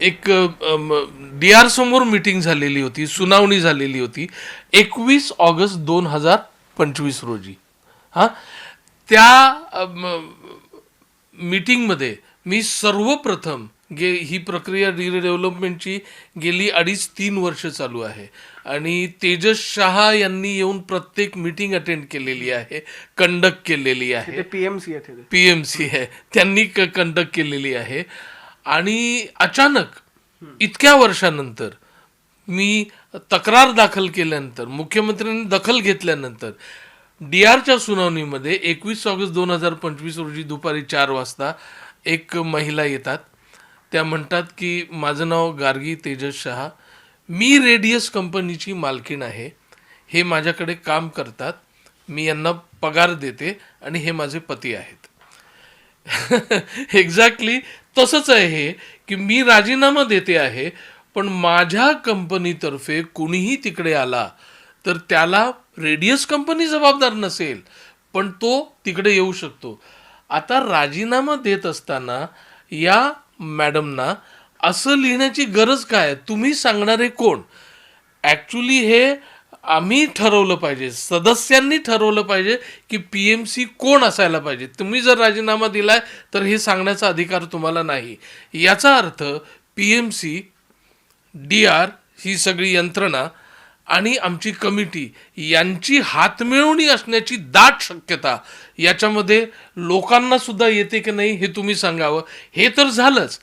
एक D R समोर meeting झालेली होती सुनावणी झालेली होती एकवीस ऑगस्ट दोन हजार पंचवीस रोजी. हा? त्या मीटिंगमध्ये मी सर्वप्रथम गे ही प्रक्रिया रिडेव्हलपमेंटची गेली अडीच तीन वर्ष चालू आहे. आणि तेजस शहा यांनी येऊन प्रत्येक मीटिंग अटेंड केलेली आहे कंडक्ट केलेली आहे. ते पीएमसी आहे तिथे. पी एम सी आहे. त्यांनी कंडक्ट केलेली आहे. आणि अचानक इतक्या वर्षानंतर मी तक्रार दाखल केल्यानंतर मुख्यमंत्र्यांनी दखल घेतल्यानंतर डी आरच्या सुनावणीमध्ये एकवीस ऑगस्ट दोन हजार पंचवीस रोजी दुपारी चार वाजता एक महिला येतात. त्या म्हणतात की माझं नाव गार्गी तेजस शहा. मी रेडियस कंपनीची मालकीण आहे. हे माझ्याकडे काम करतात. मी यांना पगार देते आणि हे माझे पती आहेत. एक्झॅक्टली तसंच आहे हे की मी राजीनामा देते आहे पण माझ्या कंपनीतर्फे कुणीही तिकडे आला तर त्याला रेडियस कंपनी जबाबदार नसेल पण तो तिकडे येऊ शकतो आता राजीनामा देत असताना या मॅडमना असं लिहिण्याची गरज काय आहे? तुम्ही सांगणारे कोण ॲक्च्युली हे आम्ही ठरवलं पाहिजे सदस्यांनी ठरवलं पाहिजे की पी एम सी कोण असायला पाहिजे. तुम्ही जर राजीनामा दिलाय तर हे सांगण्याचा अधिकार तुम्हाला नाही. याचा अर्थ P M C D R ही सगळी यंत्रणा आणि आमची कमिटी यांची हातमिळवणी असण्याची दाट शक्यता याच्यामध्ये लोकांनासुद्धा येते की नाही हे तुम्ही सांगावं. हे तर झालंच.